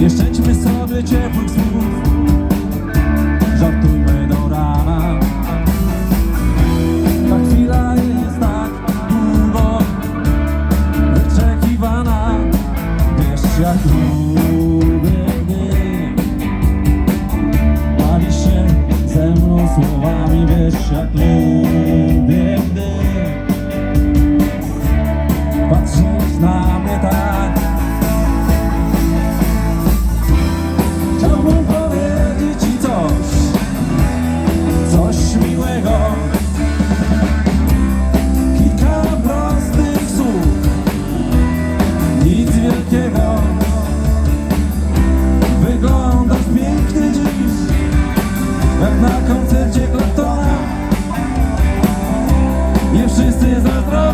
Nie szczęćmy sobie ciepłych słów. Żartujmy do rana. Ta chwila jest tak długo Wyczekiwana. Wiesz jak lubię gdy Bawisz się ze mną słowami. Wiesz jak lubię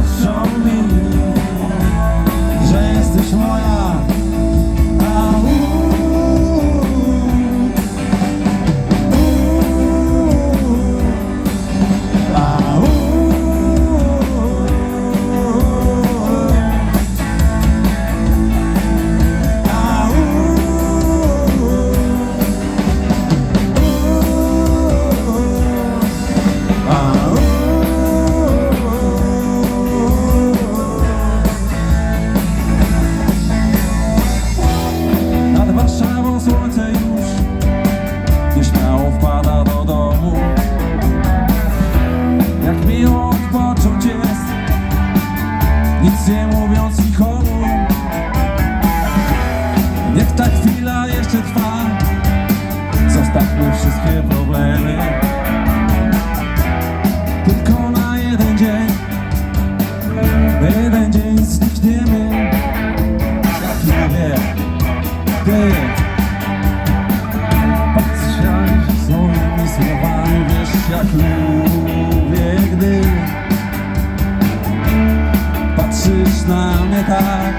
wszyscy zazdroszczą Ty. Patrzałeś z moimi słowami Wiesz jak lubię Gdy Patrzysz na mnie tak.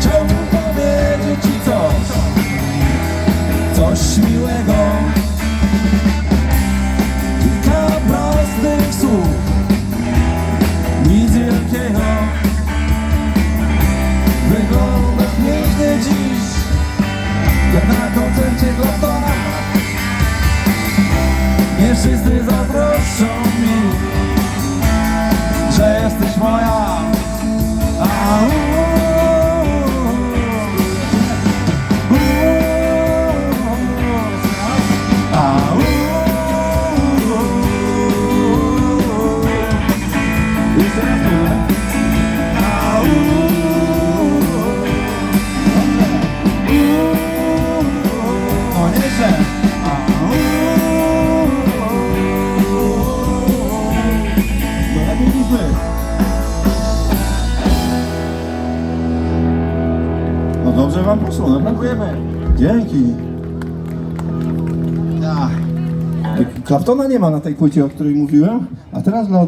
Chciałbym powiedzieć ci coś Coś miłego. Kilka prostych słów na koncercie Claptona Nie wszyscy zazdroszczą mi Że jesteś moja Poszło, naprawdę. Dziękujemy. Dzięki. Ach. Claptona nie ma na tej płycie, o której mówiłem, a teraz dla